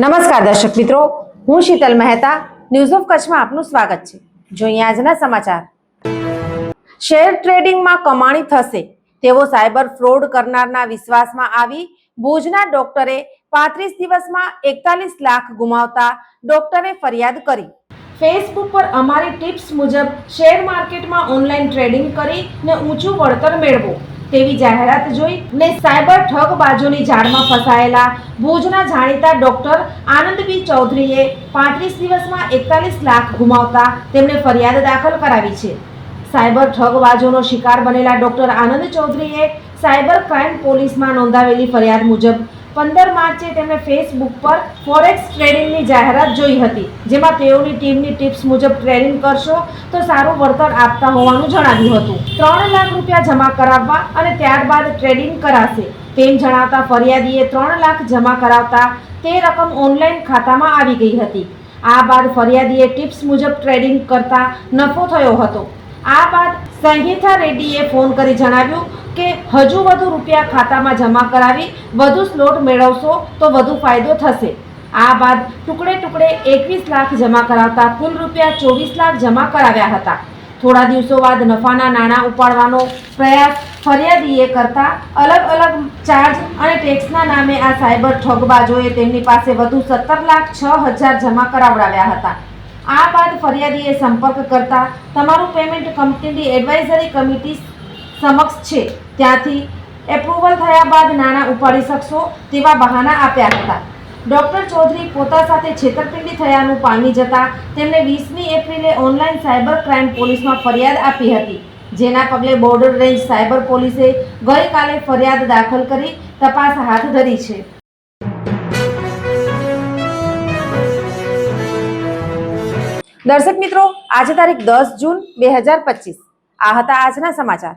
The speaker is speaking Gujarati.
નમસ્કાર દર્શક મિત્રો, હું શીતલ મહેતા ન્યૂઝ ઓફ કચ્છમાં આપનું સ્વાગત છે. જોઈએ આજના સમાચાર. શેર ટ્રેડિંગમાં કમાણી થશે. તેવો સાયબર ફ્રોડ કરનારના વિશ્વાસમાં આવી. ભુજના ડોક્ટરે પાંત્રીસ દિવસમાં એકતાલીસ લાખ ગુમાવતા ડોક્ટરે ફરિયાદ કરી. ફેસબુક પર અમારી ટિપ્સ મુજબ શેર માર્કેટમાં ઓનલાઈન ટ્રેડિંગ કરી ને ઊંચું વળતર મેળવો. તેવી જાહેરાત જોઈ ને સાયબર ઠગબાજોની જાળમાં ફસાયેલા ભુજના જાણીતા ડોક્ટર આનંદબી ચૌધરીએ પાંત્રીસ દિવસમાં એકતાલીસ લાખ ગુમાવતા તેમણે ફરિયાદ દાખલ કરાવી છે. સાયબર ઠગબાજોનો શિકાર બનેલા ડોક્ટર આનંદ ચૌધરીએ સાયબર ક્રાઇમ પોલીસમાં નોંધાવેલી ફરિયાદ મુજબ પંદર માર્ચે તેમણે ફેસબુક પર ફોરેક્સ ટ્રેડિંગની જાહેરાત જોઈ હતી, જેમાં તેઓની ટીમની ટિપ્સ મુજબ ટ્રેડિંગ કરશો તો સારું વળતર આપતા હોવાનું જણાવ્યું હતું. ત્રણ લાખ રૂપિયા જમા કરાવવા અને ત્યારબાદ ટ્રેડિંગ કરાશે. તેમ જણાવતા ફરિયાદીએ ત્રણ લાખ જમા કરાવતા તે રકમ ઓનલાઈન ખાતામાં આવી ગઈ હતી. આ બાદ ફરિયાદીએ ટિપ્સ મુજબ ટ્રેડિંગ કરતા નફો થયો હતો. આ બાદ સંહિતા રેડ્ડીએ ફોન કરી જણાવ્યું કે હજુ વધુ રૂપિયા ખાતામાં જમા કરાવી વધુ સ્લોટ મેળવશો તો વધુ ફાયદો થશે. આ બાદ ટુકડે ટુકડે એકવીસ લાખ જમા કરાવતા કુલ રૂપિયા ચોવીસ લાખ જમા કરાવ્યા હતા. થોડા દિવસો બાદ નફાના નાણાં ઉપાડવાનો પ્રયાસ ફરિયાદીએ કરતા અલગ અલગ ચાર્જ અને ટેક્સના નામે આ સાયબર ઠગબાજોએ તેમની પાસે વધુ સત્તર લાખ છ હજાર જમા કરાવડાવ્યા હતા. આ બાદ ફરિયાદીએ સંપર્ક કરતા તમારું પેમેન્ટ કંપનીની એડવાઇઝરી કમિટી સમક્ષ છે. ત્યાંથી એપ્રુવલ થયા બાદ નાણાં ઉપાડી શકશો તેવા બહાના આપ્યા હતા. ડોક્ટર ચૌધરી પોતા સાથે છેતરપિંડી થયાનું પામી જતા તેમણે વીસમી એપ્રિલે ઓનલાઈન સાયબર ક્રાઇમ પોલીસમાં ફરિયાદ આપી હતી. જેના પગલે બોર્ડર રેન્જ સાયબર પોલીસે ગઈકાલે ફરિયાદ દાખલ કરી તપાસ હાથ ધરી છે. દર્શક મિત્રો, આજે તારીખ દસ જૂન બે હજાર પચીસ. આ હતા આજના સમાચાર.